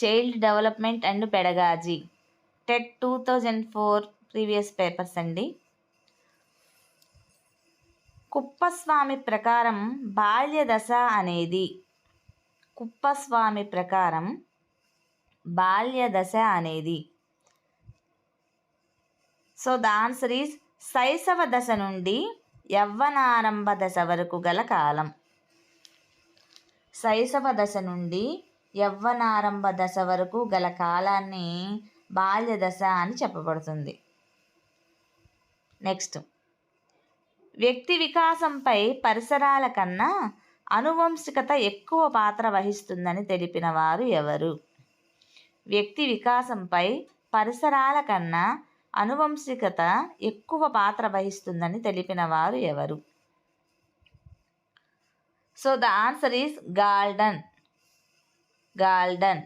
Child development and pedagogy. TET two thousand four previous papers అండి. కుప్పస్వామి ప్రకారం బాల్య దశ అనేది. కుప్పస్వామి ప్రకారం బాల్య దశ అనేది. సో ద ఆన్సర్ ఈజ్ శైశవ దశ నుండి యవ్వనారంభ దశ వరకు గల కాలం. శైశవ దశ నుండి యవ్వనారంభ దశ వరకు గల కాలాన్ని బాల్య దశ అని చెప్పబడుతుంది. నెక్స్ట్ వ్యక్తి వికాసంపై పరిసరాల కన్నా అనువంశికత ఎక్కువ పాత్ర వహిస్తుందని తెలిపిన వారు ఎవరు? వ్యక్తి వికాసంపై పరిసరాల కన్నా అనువంశికత ఎక్కువ పాత్ర వహిస్తుందని తెలిపిన వారు ఎవరు? So the answer is Galton Galton.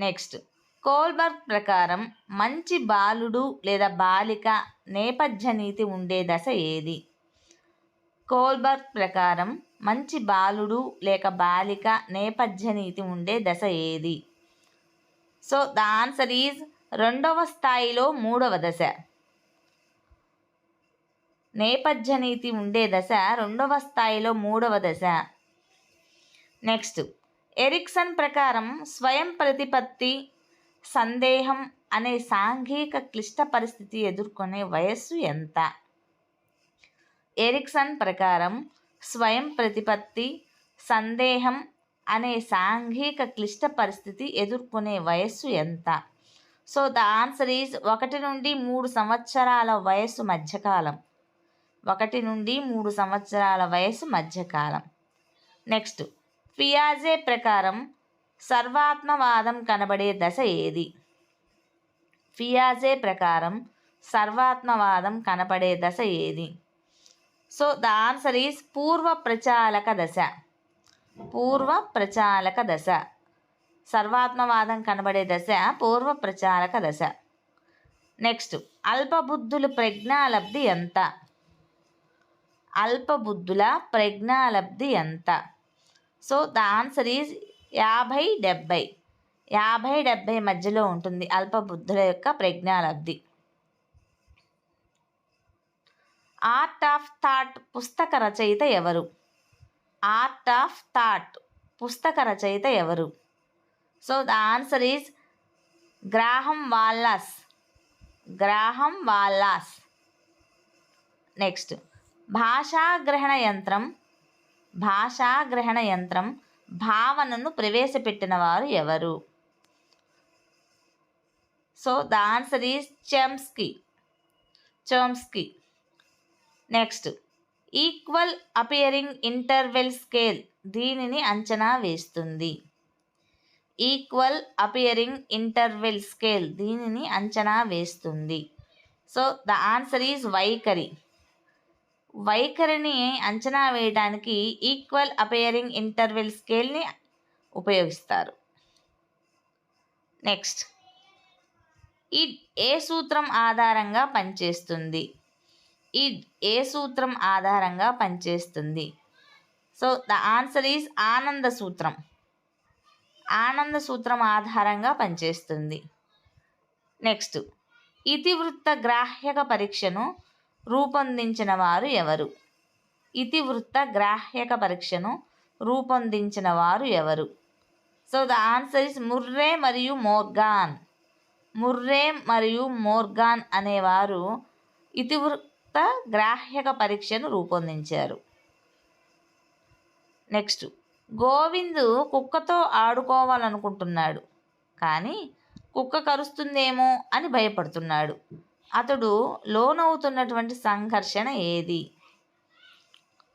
Next. Kohlberg ప్రకారం మంచి బాలుడు లేదా బాలిక నేపథ్య నీతి ఉండే దశ ఏది? కోల్బర్గ్ ప్రకారం మంచి బాలుడు లేక బాలిక నేపథ్య నీతి ఉండే దశ ఏది? సో ద ఆన్సర్ ఈజ్ రెండవ స్థాయిలో మూడవ దశ. నేపథ్య నీతి ఉండే దశ రెండవ స్థాయిలో మూడవ దశ. నెక్స్ట్. ఎరిక్సన్ ప్రకారం స్వయం ప్రతిపత్తి సందేహం అనే సాంఘిక క్లిష్ట పరిస్థితి ఎదుర్కొనే వయస్సు ఎంత? ఎరిక్సన్ ప్రకారం స్వయం ప్రతిపత్తి సందేహం అనే సాంఘిక క్లిష్ట పరిస్థితి ఎదుర్కొనే వయస్సు ఎంత? సో ద ఆన్సర్ ఈజ్ ఒకటి నుండి మూడు సంవత్సరాల వయస్సు మధ్యకాలం. ఒకటి నుండి మూడు సంవత్సరాల వయసు మధ్యకాలం. నెక్స్ట్. ఫియాజే ప్రకారం సర్వాత్మవాదం కనబడే దశ ఏది? ఫియాజే ప్రకారం సర్వాత్మవాదం కనపడే దశ ఏది? సో ద ఆన్సర్ ఈస్ పూర్వ ప్రచాలక దశ. పూర్వ ప్రచాలక దశ. సర్వాత్మవాదం కనబడే దశ పూర్వ ప్రచాలక దశ. నెక్స్ట్ అల్పబుద్ధులు ప్రజ్ఞాలబ్ధి ఎంత? అల్పబుద్ధుల ప్రజ్ఞాలబ్ధి ఎంత? సో ద ఆన్సర్ ఈజ్ యాభై డెబ్భై యాభై డెబ్భై మధ్యలో ఉంటుంది అల్పబుద్ధుల యొక్క ప్రజ్ఞాలబ్ధి. ఆర్ట్ ఆఫ్ థాట్ పుస్తక రచయిత ఎవరు? ఆర్ట్ ఆఫ్ థాట్ పుస్తక రచయిత ఎవరు? So the answer is Graham Wallas. Graham Wallas. Next. భాషాగ్రహణ యంత్రం భాషాగ్రహణ యంత్రం భావనను ప్రవేశపెట్టిన వారు ఎవరు? So the answer is Chomsky Chomsky next equal appearing interval scale దీనిని అంచనా వేస్తుంది. ఈక్వల్ అపియరింగ్ ఇంటర్వెల్ స్కేల్ దీనిని అంచనా వేస్తుంది. సో ద ఆన్సర్ ఈజ్ వైఖరి. వైఖరిని అంచనా వేయడానికి ఈక్వల్ అపేరింగ్ ఇంటర్వెల్ స్కేల్ని ఉపయోగిస్తారు. నెక్స్ట్ ఈ ఏ సూత్రం ఆధారంగా పనిచేస్తుంది? ఇడ్ ఏ సూత్రం ఆధారంగా పనిచేస్తుంది? సో ద ఆన్సర్ ఈజ్ ఆనంద సూత్రం. ఆనంద సూత్రం ఆధారంగా పనిచేస్తుంది. నెక్స్ట్ ఇతివృత్త గ్రాహ్యక పరీక్షను రూపొందించిన వారు ఎవరు? ఇతివృత్త గ్రాహ్యక పరీక్షను రూపొందించిన వారు ఎవరు? So the answer is Murray మరియు మోర్గాన్. ముర్రే మరియు మోర్గాన్ అనేవారు ఇతివృత్త గ్రాహ్యక పరీక్షను రూపొందించారు. నెక్స్ట్ గోవిందు కుక్కతో ఆడుకోవాలనుకుంటున్నాడు కానీ కుక్క కరుస్తుందేమో అని భయపడుతున్నాడు. అతడు లోనవుతున్నటువంటి సంఘర్షణ ఏది?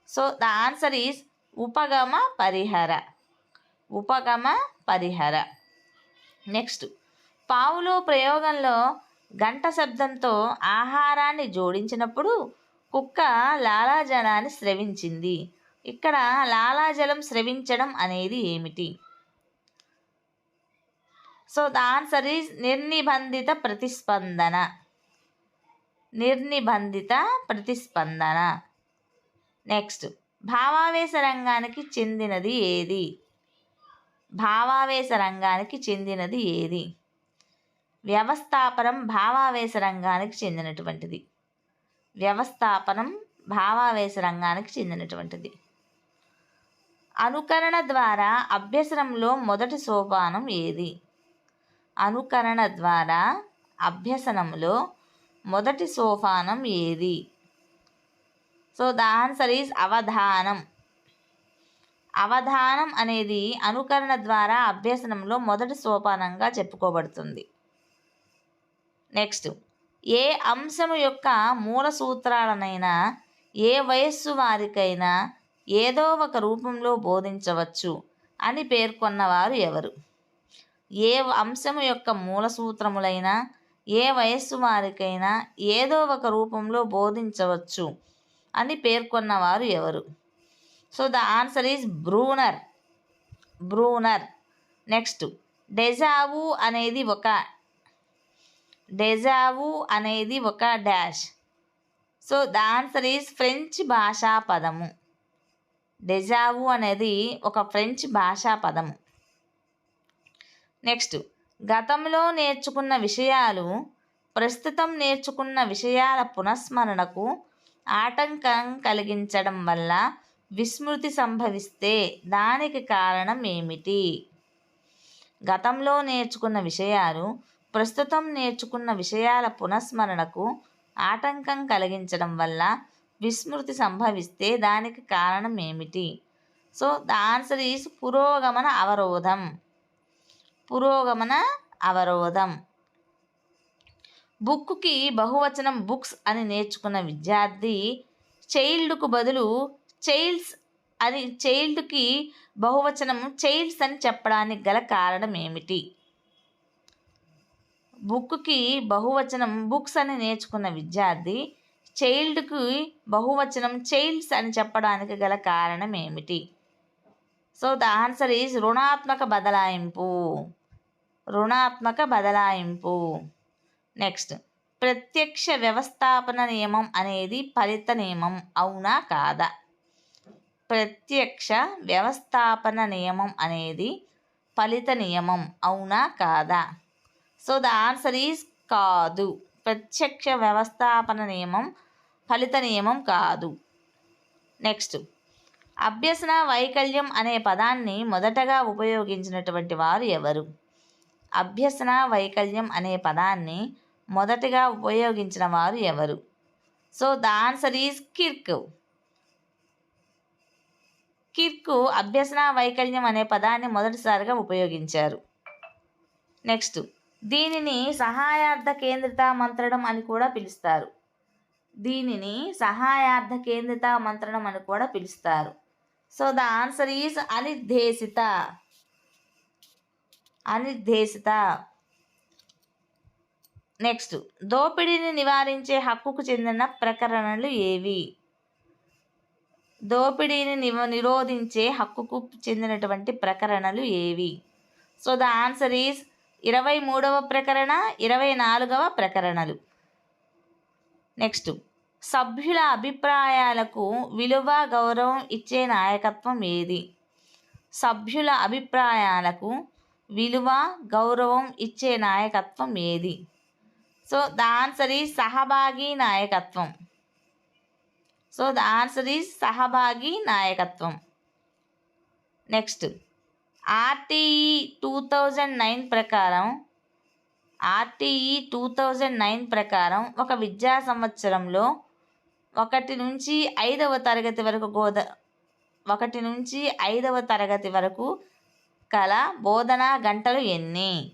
సో ద ఆన్సర్ ఈజ్ ఉపగమ పరిహర. ఉపగమ పరిహర. నెక్స్ట్ పావులో ప్రయోగంలో గంట శబ్దంతో ఆహారాన్ని జోడించినప్పుడు కుక్క లాలాజలాన్ని స్రవించింది. ఇక్కడ లాలాజలం స్రవించడం అనేది ఏమిటి? సో ద ఆన్సర్ ఈజ్ నిర్నిబంధిత ప్రతిస్పందన. నిర్నిబంధిత ప్రతిస్పందన. నెక్స్ట్ భావావేశ రంగానికి చెందినది ఏది? భావావేశ రంగానికి చెందినది ఏది? వ్యవస్థాపనం భావావేశ రంగానికి చెందినటువంటిది. వ్యవస్థాపనం భావావేశ రంగానికి చెందినటువంటిది. అనుకరణ ద్వారా అభ్యసనంలో మొదటి సోపానం ఏది? అనుకరణ ద్వారా అభ్యసనంలో మొదటి సోపానం ఏది? సో ద ఆన్సర్ ఈజ్ అవధానం. అవధానం అనేది అనుకరణ ద్వారా అభ్యసనంలో మొదటి సోపానంగా చెప్పుకోబడుతుంది. నెక్స్ట్ ఏ అంశము యొక్క మూల సూత్రాలనైనా ఏ వయస్సు వారికైనా ఏదో ఒక రూపంలో బోధించవచ్చు అని పేర్కొన్నవారు ఎవరు? ఏ అంశము యొక్క మూల సూత్రములైనా ఏ వయస్సు వారికైనా ఏదో ఒక రూపంలో బోధించవచ్చు అని పేర్కొన్నవారు ఎవరు? So the answer is Bruner. Bruner. Next deja vu అనేది ఒక డెజావు అనేది ఒక dash. So the answer is French భాషా పదము. డెజావు అనేది ఒక ఫ్రెంచ్ భాషా పదము. నెక్స్ట్ గతంలో నేర్చుకున్న విషయాలు ప్రస్తుతం నేర్చుకున్న విషయాల పునఃస్మరణకు ఆటంకం కలిగించడం వల్ల విస్మృతి సంభవిస్తే దానికి కారణం ఏమిటి? గతంలో నేర్చుకున్న విషయాలు ప్రస్తుతం నేర్చుకున్న విషయాల పునఃస్మరణకు ఆటంకం కలిగించడం వల్ల విస్మృతి సంభవిస్తే దానికి కారణం ఏమిటి? సో ద ఆన్సర్ ఈజ్ పురోగమన అవరోధం. పురోగమన అవరోధం. బుక్కి బహువచనం బుక్స్ అని నేర్చుకున్న విద్యార్థి చైల్డ్కు బదులు చైల్డ్స్ అని చైల్డ్కి బహువచనం చైల్డ్స్ అని చెప్పడానికి గల కారణం ఏమిటి? బుక్కి బహువచనం బుక్స్ అని నేర్చుకున్న విద్యార్థి చైల్డ్కి బహువచనం చైల్డ్స్ అని చెప్పడానికి గల కారణం ఏమిటి? సో ద ఆన్సర్ ఈజ్ రుణాత్మక బదలాయింపు. రుణాత్మక బదలాయింపు. నెక్స్ట్ ప్రత్యక్ష వ్యవస్థాపన నియమం అనేది ఫలిత నియమం. అవునా కాదా? ప్రత్యక్ష వ్యవస్థాపన నియమం అనేది ఫలిత నియమం. అవునా కాదా? సో ద ఆన్సర్ ఈజ్ కాదు. ప్రత్యక్ష వ్యవస్థాపన నియమం ఫలిత నియమం కాదు. నెక్స్ట్ అభ్యసన వైకల్యం అనే పదాన్ని మొదటగా ఉపయోగించినటువంటి వారు ఎవరు? అభ్యసన వైకల్యం అనే పదాన్ని మొదటగా ఉపయోగించిన వారు ఎవరు? So the answer is Kirk Kirk అభ్యసన వైకల్యం అనే పదాన్ని మొదటిసారిగా ఉపయోగించారు. నెక్స్ట్ దీనిని సహాయార్థ కేంద్రిత మంత్రణం అని కూడా పిలుస్తారు. దీనిని సహాయార్థ కేంద్రిత మంత్రణం అని కూడా పిలుస్తారు. సో ద ఆన్సర్ ఈజ్ అనిర్దేశిత అనిర్దేశిత నెక్స్ట్ దోపిడీని నివారించే హక్కుకు చెందిన ప్రకరణలు ఏవి? దోపిడీని నివ నిరోధించే హక్కుకు చెందినటువంటి ప్రకరణలు ఏవి? సో ద ఆన్సర్ ఈజ్ ఇరవై మూడవ ప్రకరణ ఇరవై నాలుగవ ప్రకరణలు. నెక్స్ట్ సభ్యుల అభిప్రాయాలకు విలువ గౌరవం ఇచ్చే నాయకత్వం ఏది? సభ్యుల అభిప్రాయాలకు విలువ గౌరవం ఇచ్చే నాయకత్వం ఏది? సో ద ఆన్సర్ ఈజ్ సహభాగి నాయకత్వం. సో ద ఆన్సర్ ఈజ్ సహభాగి నాయకత్వం. Next RTE two thousand nine ప్రకారం ఆర్టీఈ టూ థౌజండ్ నైన్ ప్రకారం ఒక విద్యా సంవత్సరంలో ఒకటి నుంచి ఐదవ తరగతి వరకు గోద ఒకటి నుంచి ఐదవ తరగతి వరకు కల బోధనా గంటలు ఎన్ని?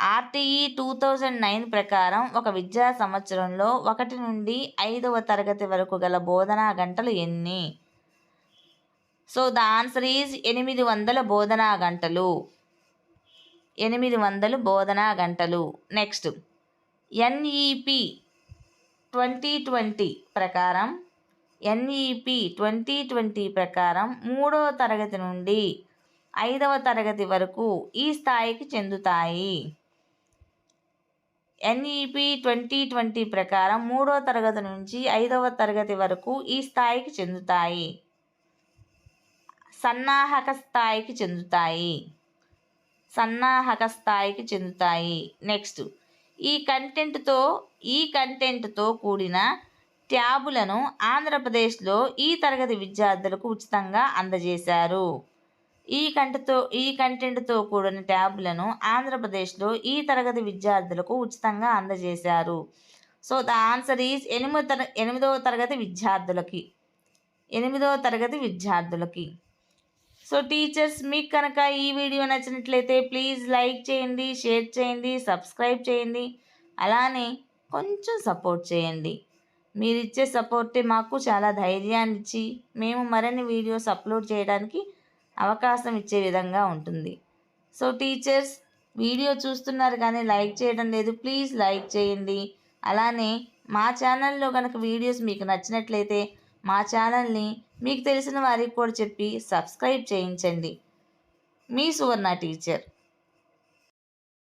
ఆర్టీఈ టూ థౌజండ్ నైన్ ప్రకారం ఒక విద్యా సంవత్సరంలో ఒకటి నుండి ఐదవ తరగతి వరకు గల బోధనా గంటలు ఎన్ని? సో ద ఆన్సర్ ఈజ్ ఎనిమిది వందల బోధనా గంటలు. ఎనిమిది వందలు బోధనా గంటలు. నెక్స్ట్ ఎన్ఈపి ట్వంటీ ట్వంటీ ప్రకారం ఎన్ఈపి ట్వంటీ ట్వంటీ ప్రకారం మూడవ తరగతి నుండి ఐదవ తరగతి వరకు ఈ స్థాయికి చెందుతాయి. ఎన్ఈపి ట్వంటీ ట్వంటీ ప్రకారం మూడవ తరగతి నుంచి ఐదవ తరగతి వరకు ఈ స్థాయికి చెందుతాయి. సన్నాహక స్థాయికి చెందుతాయి. సన్నాహక స్థాయికి చెందుతాయి. నెక్స్ట్ ఈ కంటెంట్తో ఈ కంటెంట్తో కూడిన ట్యాబులను ఆంధ్రప్రదేశ్లో ఈ తరగతి విద్యార్థులకు ఉచితంగా అందజేశారు. ఈ కంటతో ఈ కంటెంట్తో కూడిన ట్యాబులను ఆంధ్రప్రదేశ్లో ఈ తరగతి విద్యార్థులకు ఉచితంగా అందజేశారు. సో ద ఆన్సర్ ఈజ్ ఎనిమిదో తర ఎనిమిదవ తరగతి విద్యార్థులకి ఎనిమిదవ తరగతి విద్యార్థులకి. సో టీచర్స్ మీకు కనుక ఈ వీడియో నచ్చినట్లయితే ప్లీజ్ లైక్ చేయండి షేర్ చేయండి సబ్స్క్రైబ్ చేయండి. అలానే కొంచెం సపోర్ట్ చేయండి. మీరు ఇచ్చే సపోర్టే మాకు చాలా ధైర్యాన్ని ఇచ్చి మేము మరిన్ని వీడియోస్ అప్లోడ్ చేయడానికి అవకాశం ఇచ్చే విధంగా ఉంటుంది. సో టీచర్స్ వీడియో చూస్తున్నారు కానీ లైక్ చేయడం లేదు. ప్లీజ్ లైక్ చేయండి. అలానే మా ఛానల్లో కనుక వీడియోస్ మీకు నచ్చినట్లయితే మా ఛానల్ని మీకు తెలిసిన వారికి కూడా చెప్పి సబ్స్క్రైబ్ చేయించండి. మీ సువర్ణ టీచర్.